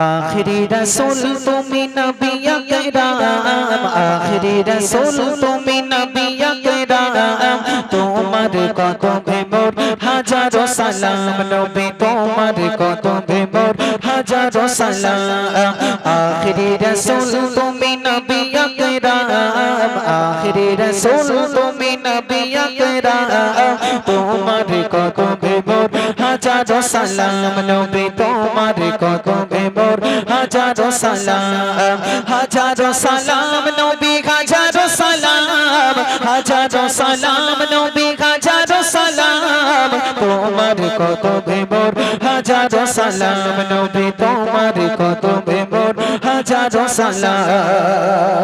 আখিরি রসুল তুমি নবী আকরাম, আখিরি রসুল তুমি নবী আকরাম, তোমার কত মোর হাজারো সালাম, নবী তোমার কত মোর হাজারো সালাম, আখিরি রসুল তুমি নবী রসুল তুমি তোমার কত হাজারো সালাম নবী তোমার কত মোর হাজারো সালাম হাজারো সালাম নবী হাজারো সালাম হাজারো সালাম নবী হাজারো সালাম তোমার কত মোর হাজারো সালাম নবী তোমার কত মোর হাজারো সালাম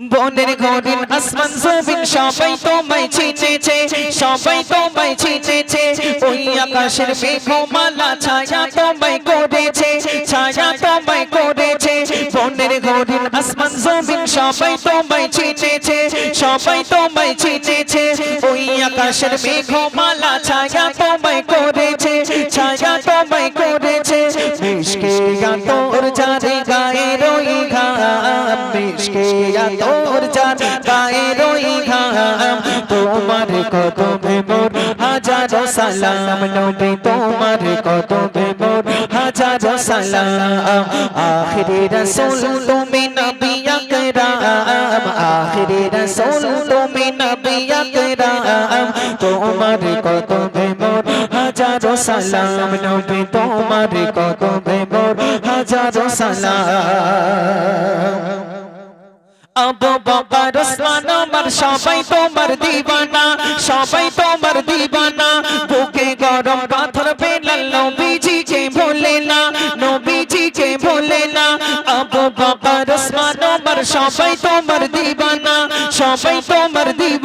বনের ঘরের আসমান জমিন সবাই তোমায় চিনেছে সবাই তোমায় চিনেছে ওই আকাশের মেঘমালা ছায়া তোমায় করেছে ছায়া তোমায় করেছে বনের ঘরের আসমান জমিন সবাই তোমায় চিনেছে সবাই তোমায় চিনেছে ওই আকাশের মেঘমালা ছায়া তোমায় করেছে ছায়া তোমায় করেছে। মিশকে তোর যারে গায়ে রই ঘাম। মিশকে তোর যার গায়ে রই ঘাম। তোমার কত মোর হাজারো সালাম নবী, তোমার কত মোর হাজারো সালাম। আখিরি রসুল, তুমি নবী আকরাম। আখিরি রসুল, তুমি নবী আকরাম। তোমার কত হাজারো সালাম নবী তোমার কত মোর হাজারো সালাম আবু বাবার ওসমান আমার সবাই তোমার দিবানা সবাই তোমার দিবানা বুকে গরম পাথর বেলাল নবীজিকে ভোলে না নবীজিকে ভোলে না আবু বাবার ওসমান আমার সবাই তোমার দিবানা সবাই তোমার দিবানা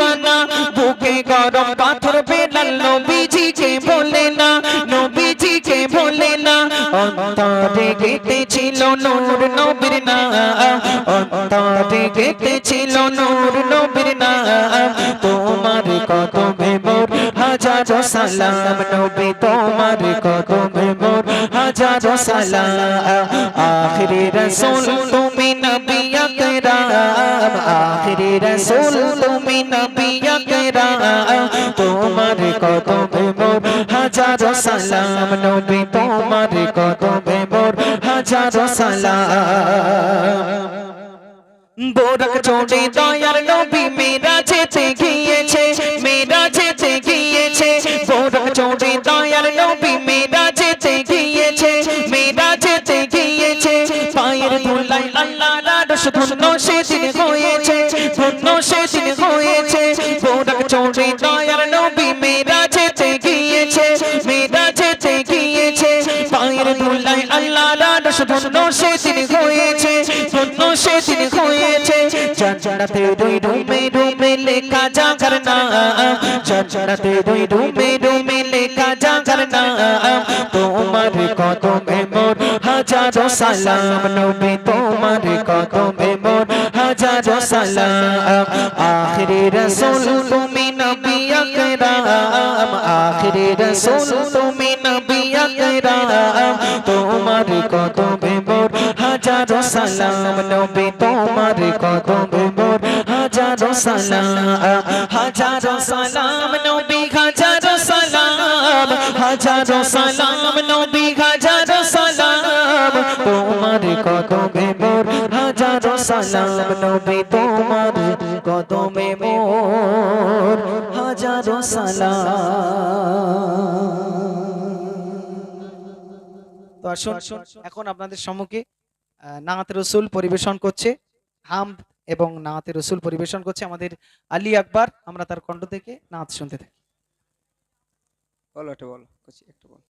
অন্তরে গেতে ছিল নূর নবীর না অন্তরে গেতে ছিল নূর নবীর নাম। তোমার কত মোর হাজারো সালাম নবী, তোমার কত মোর হাজারো সালাম। আখিরি রসুল তুমি নবী আকরাম। আখিরি রসুল তুমি নবী আকরাম। তোমার কত হাজারো সালাম, নবী তোমার কত মোর হাজারো সালাম। বোরক চোটে দয়ার নবী মেরা যেতে গিয়েছে মেরা যেতে গিয়েছে। বোরক চোটে দয়ার নবী মেরা যেতে গিয়েছে মেরা যেতে গিয়েছে। পায়ের ধুলাই আল্লাহ রাডস ধন্য সেদিন হয়েছে, ধন্য সেদিন হয়েছে। বোরক চোটে দয়ার আল্লাহ ধন্য সে তিনি হয়েছে। ধন্য সে তিনি হয়েছে। জান্নাতে দুই রুমে রুমে লেখা যা করনা জান্নাতে দুই রুমে রুমে লেখা যা করনা তোমার কত মেমোর? হাজারো সালাম নবী তোমার কত মেমোর? হাজারো সালাম আখিরি রসুল তুমি নবী আকরাম আখিরি রসুল তুমি নবী আকরাম তোমার কত মেমোর হাজারো সালাম নবী তোমার কত মোর হাজারো সালাম হাজারো সালাম নবী হাজারো সালাম নবী তোমার কত মোর হাজারো সালাম। তো আসুন, এখন আপনাদের সম্মুখে নাঙাতে রসুল পরিবেশন করছে, হাম এবং নাঙাতে রসুল পরিবেশন করছে আমাদের আলী আকবর। আমরা তার কণ্ঠ থেকে নাচ শুনতে থাকি। বলো একটা বলো একটু বলো।